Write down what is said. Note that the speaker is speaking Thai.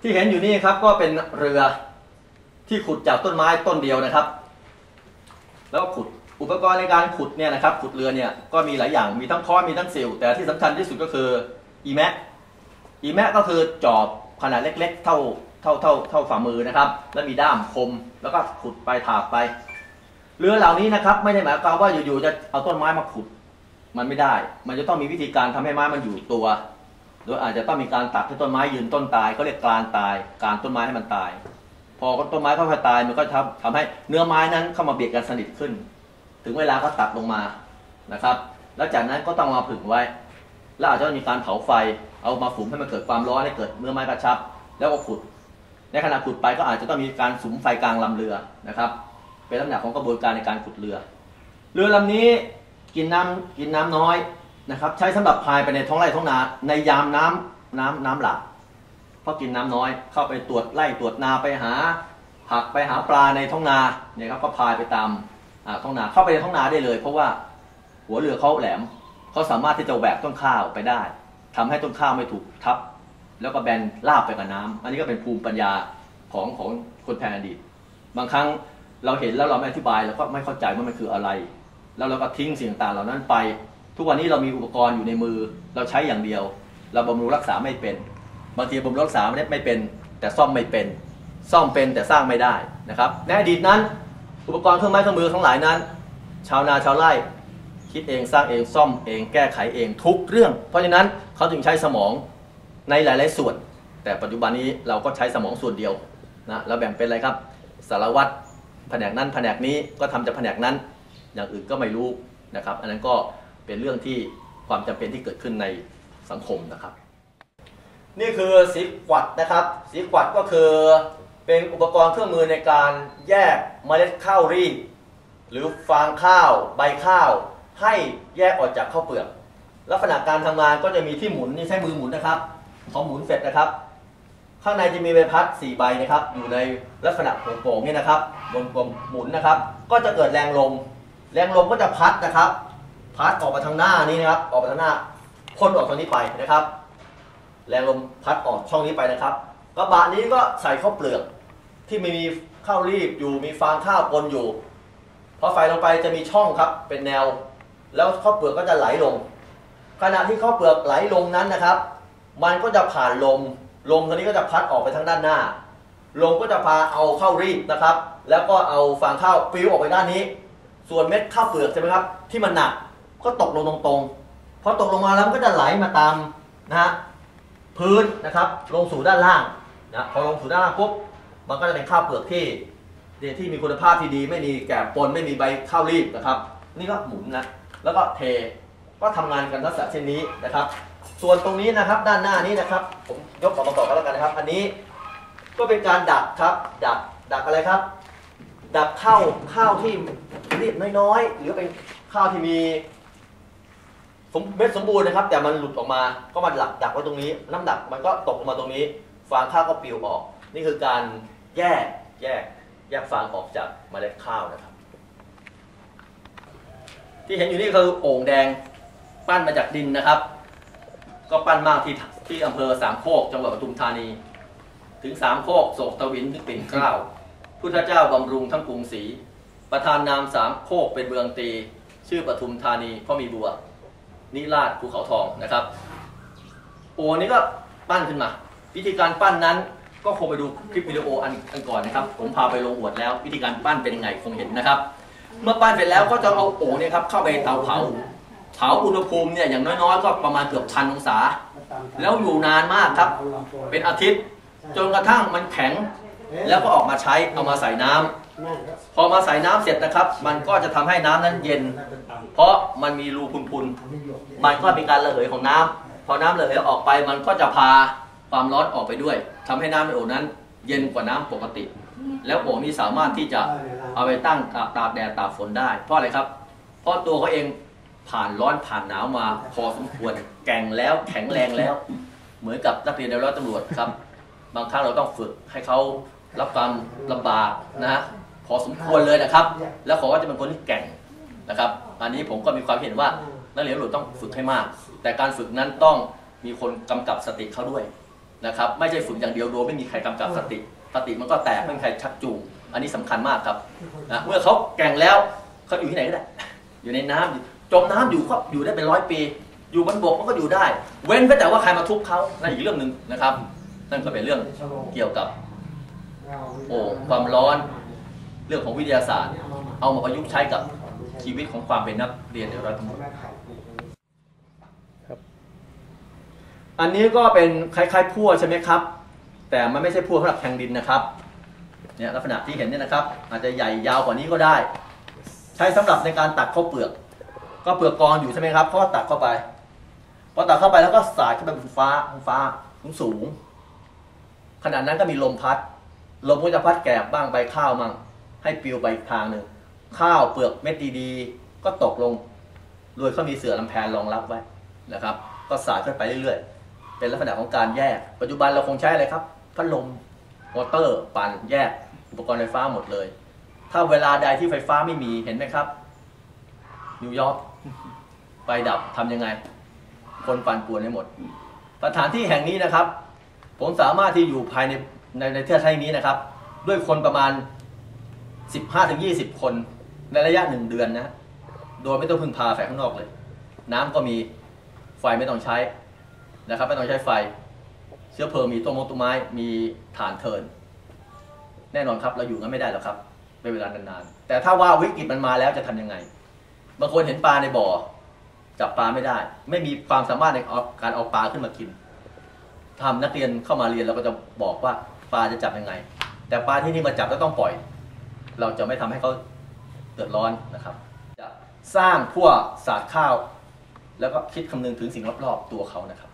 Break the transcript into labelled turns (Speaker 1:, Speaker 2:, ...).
Speaker 1: ที่เห็นอยู่นี่ครับก็เป็นเรือที่ขุดจากต้นไม้ต้นเดียวนะครับ แล้วขุดอุปกรณ์ในการขุดเนี่ยนะครับ ขุดเรือเนี่ยก็มีหลายอย่างมีทั้งค้อนมีทั้งสิวแต่ที่สำคัญที่สุดก็คืออีแมะอีแมะก็คือจอบขนาดเล็ก ๆ เท่าเท่าเท่าเท่าฝ่ามือนะครับ แล้วมีด้ามคมแล้วก็ขุดไปถากไป เรือเหล่านี้นะครับ ไม่ได้หมายความว่าอยู่ๆจะเอาต้นไม้มาขุด มันไม่ได้ มันจะต้องมีวิธีการทำให้ไม้มันอยู่ตัว โดยอาจจะต้องมีการตัดให้ต้นไม้ยืนต้นตายเขาเรียกการตายการต้นไม้ให้มันตาย พอต้นไม้ค่อยๆตายมันก็ทำทำให้เนื้อไม้นั้นเข้ามาเบียดกันสนิทขึ้น ถึงเวลาก็ตัดลงมานะครับ แล้วจากนั้นก็ต้องมาผึ่งไว้ แล้วอาจจะมีการเผาไฟเอามาฝุ่มให้มันเกิดความร้อนให้เกิดเนื้อไม้กระชับ แล้วก็ขุด ในขณะขุดไปก็อาจจะต้องมีการสุมไฟกลางลำเรือนะครับ เป็นลักษณะของกระบวนการในการขุดเรือ เรือลำนี้กินน้ำกินน้ำน้อย นะครับใช้สำหรับพายไปในท้องไร่ท้องนาในยามน้ำน้ำน้ำหลากเพราะกินน้ำน้อยเข้าไปตรวจไล่ตรวจนาไปหาผักไปหาปลาในท้องนาเนี่ยครับก็พายไปตามท้องนาเข้าไปในท้องนาได้เลย เพราะว่าหัวเรือเขาแหลมเขาสามารถที่จะแหวกต้นข้าวไปได้ทำให้ต้นข้าวไม่ถูกทับ แล้วก็แบนลาบไปกับน้ำอันนี้ก็เป็นภูมิปัญญาของของคนแทนอดีต บางครั้งเราเห็นแล้วเราไม่อธิบายเราก็ไม่เข้าใจว่ามันคืออะไร แล้วเราก็ทิ้งสิ่งต่างเหล่านั้นไป ทุกวันนี้เรามีอุปกรณ์อยู่ในมือ เราใช้อย่างเดียว เราบำรุงรักษาไม่เป็น บางทีบำรุงรักษาไม่เป็น แต่ซ่อมไม่เป็น ซ่อมเป็นแต่สร้างไม่ได้นะครับในอดีตนั้น อุปกรณ์เครื่องไม้เครื่องมือทั้งหลายนั้น ชาวนาชาวไร่คิดเองสร้างเองซ่อมเองแก้ไขเองทุกเรื่อง เพราะฉะนั้นเขาจึงใช้สมองในหลาย ๆ ส่วน แต่ปัจจุบันนี้เราก็ใช้สมองส่วนเดียวนะเราแบ่งเป็นอะไรครับ สารวัตรแผนกนั้นแผนกนี้ก็ทำจากแผนกนั้น อย่างอื่นก็ไม่รู้นะครับ อันนั้นก็ เป็นเรื่องที่ความจำเป็นที่เกิดขึ้นในสังคมนะครับ นี่คือสีกวัดนะครับ สีกวัดก็คือเป็นอุปกรณ์เครื่องมือในการแยกเมล็ดข้าวรีบหรือฟางข้าว ใบข้าว ให้แยกออกจากข้าวเปลือก ลักษณะการทำงานก็จะมีที่หมุนนี่ใช้มือหมุนนะครับพอหมุนเสร็จนะครับ ข้างในจะมีใบพัด 4 ใบนะครับ อยู่ในลักษณะโป่งๆนี่นะครับบนกลมหมุนนะครับ ก็จะเกิดแรงลม แรงลมก็จะพัดนะครับ พัดออกมาทางหน้านี้นะครับ ออกมาทางหน้าพ่นออกทางนี้ไปนะครับ แรงลมพัดออกช่องนี้ไปนะครับกระบะนี้ก็ใส่ข้าวเปลือกที่ไม่มีข้าวรีบอยู่มีฟางข้าวปนอยู่พอไฟลงไปจะมีช่องครับเป็นแนว แล้วข้าวเปลือกก็จะไหลลง ขณะที่ข้าวเปลือกไหลลงนั้นนะครับ มันก็จะผ่านลมลมตัวนี้ก็จะพัดออกไปทางด้านหน้า ลมก็จะพาเอาข้าวรีบนะครับ แล้วก็เอาฟางข้าวปลิวออกไปด้านนี้ ส่วนเม็ดข้าวเปลือกใช่ไหมครับ ที่มันหนัก ก็ตกลงตรงๆพอตกลงมาแล้วมันก็จะไหลมาตามนะฮะพื้นนะครับลงสู่ด้านล่างนะพอลงสู่ด้านล่างปุ๊บมันก็จะเป็นข้าวเปลือกที่ที่มีคุณภาพที่ดีไม่มีแกบปนไม่มีใบข้าวรีบนะครับ นี่ก็หมุนนะแล้วก็เทก็ทำงานกันลักษณะเช่นนี้นะครับ ส่วนตรงนี้นะครับด้านหน้านี้นะครับผมยกออกมาก่อนก็แล้วกันนะครับ อันนี้ก็เป็นการดักครับ ดักดักอะไรครับ ดักข้าวข้าวที่รีบน้อยๆ หรือเป็นข้าวที่มี สมเม็ดสมบูรณ์นะครับ แต่มันหลุดออกมาก็มาหลักดักไว้ตรงนี้ น้ำดักมันก็ตกลงมาตรงนี้ ฟางข้าวก็ปลิวออก นี่คือการแยกแยกแยกฟางออกจากเมล็ดข้าวนะครับ ที่เห็นอยู่นี่คือโอ่งแดงปั้นมาจากดินนะครับ ก็ปั้นมากที่ที่อำเภอสามโคกจังหวัดปทุมธานี ถึงสามโคกโศกตะวินถึงปิ่นเกล้าพุทธเจ้าบำรุงทั้งกรุงศรีประธานนามสามโคกเป็นเมืองตี ชื่อปทุมธานีเพราะมีบัว นิราชภูเขาทองนะครับโอนี้ก็ปั้นขึ้นมา วิธีการปั้นนั้นก็คงไปดูคลิปวิดีโออันอันก่อนนะครับ ผมพาไปลงอวดแล้ว วิธีการปั้นเป็นยังไงคงเห็นนะครับ เมื่อปั้นเสร็จแล้วก็จะเอาโอ่เนี่ยครับเข้าไปเตาเผา เผาอุณหภูมิเนี่ยอย่างน้อยๆ ก็ประมาณเกือบพันองศา แล้วอยู่นานมากครับ เป็นอาทิตย์ จนกระทั่งมันแข็ง แล้วก็ออกมาใช้เอามาใส่น้ำ พอมาใส่น้ำเสร็จนะครับ มันก็จะทำให้น้ำนั้นเย็น เพราะมันมีรูพุนๆมันก็มีการระเหยของน้ำพอน้ำระเหยออกไปมันก็จะพาความร้อนออกไปด้วยทำให้น้ำในโอ่งนั้น เย็นกว่าน้ำปกติ แล้วโอ่งนี้สามารถที่จะเอาไปตั้งตากแดดตากฝนได้ เพราะอะไรครับ เพราะตัวเขาเองผ่านร้อนผ่านหนาวมาพอสมควรแก่งแล้วแข็งแรงแล้ว เหมือนกับนักเรียนในร้อยตำรวจครับ บางครั้งเราต้องฝึกให้เขารับความลำบากนะ อสมควรเลยนะครับ แล้วขอว่าจะเป็นคนที่แกร่งนะครับ อันนี้ผมก็มีความเห็นว่านักเรียนตำรวจต้องฝึกให้มาก แต่การฝึกนั้นต้องมีคนกำกับสติเขาด้วยนะครับ ไม่ใช่ฝึกอย่างเดียวโดยไม่มีใครกำกับสติ สติมันก็แตกไม่มีใครชักจูง อันนี้สำคัญมากครับนะเมื่อเขาแกร่งแล้วเขาอยู่ที่ไหนก็ได้ อยู่ในน้ำอยู่จมน้ำอยู่ก็อยู่ได้เป็นร้อยปี อยู่บนบกมันก็อยู่ได้ เว้นแต่ว่าใครมาทุบเขานั่นอีกเรื่องหนึ่งนะครับ นั่นก็เป็นเรื่องเกี่ยวกับโอ้ความร้อน เรื่องของวิทยาศาสตร์ เอามาประยุกต์ใช้กับชีวิตของความเป็นนักเรียนในร้อยตรวจอันนี้ก็เป็นคล้ายๆพั่วใช่ไหมครับ แต่มันไม่ใช่พั่วสำหรับแทงดินนะครับเนี่ยลักษณะที่เห็นเนี่ยนะครับ อาจจะใหญ่ยาวกว่านี้ก็ได้ ใช้สำหรับในการตัดข้าวเปลือก ก็เปลือกกองอยู่ใช่ไหมครับเขาก็ตัดเข้าไปพอตัดเข้าไปแล้วก็สาดขึ้นไปบนฟ้าบนฟ้าสูงขณะนั้นก็มีลมพัด ลมก็จะพัดแกบบ้างใบข้าวมั่ง ให้ปลิวไปอีกทางหนึ่ง ข้าวเปลือกเม็ดดีๆ ก็ตกลงโดยเขามีเสือลำแพนรองรับไว้นะครับ ก็สาดขึ้นไปเรื่อยๆ เป็นลักษณะของการแยก ปัจจุบันเราคงใช้อะไรครับ พัดลม มอเตอร์ ปั่น แยก อุปกรณ์ไฟฟ้าหมดเลย ถ้าเวลาใดที่ไฟฟ้าไม่มี เห็นไหมครับ นิวยอร์กไฟดับทำยังไง คนปั่นป่วนให้หมด สถานที่แห่งนี้นะครับ ผมสามารถที่อยู่ภายในในในเที่ใช้นี้นะครับ ด้วยคนประมาณ 15-20 คนในระยะหนึ่งเดือนนะ โดยไม่ต้องพึ่งพาแฝงข้างนอกเลย น้ำก็มีไฟไม่ต้องใช้นะครับ ไม่ต้องใช้ไฟ เชื้อเพลิงมีต้นมงต้นไม้มีฐานเทิน แน่นอนครับเราอยู่งั้นไม่ได้หรอกครับเป็นเวลานานๆแต่ถ้าว่าวิกฤตมันมาแล้วจะทำยังไง บางคนเห็นปลาในบ่อจับปลาไม่ได้ ไม่มีความสามารถในการเอาปลาขึ้นมากินทำนักเรียนเข้ามาเรียนเราก็จะบอกว่าปลาจะจับยังไง แต่ปลาที่นี่มาจับแล้วต้องปล่อย เราจะไม่ทำให้เขาเดือดร้อนนะครับ จะสร้างพวกศาสตร์ข้าว แล้วก็คิดคำนึงถึงสิ่งรอบๆตัวเขานะครับ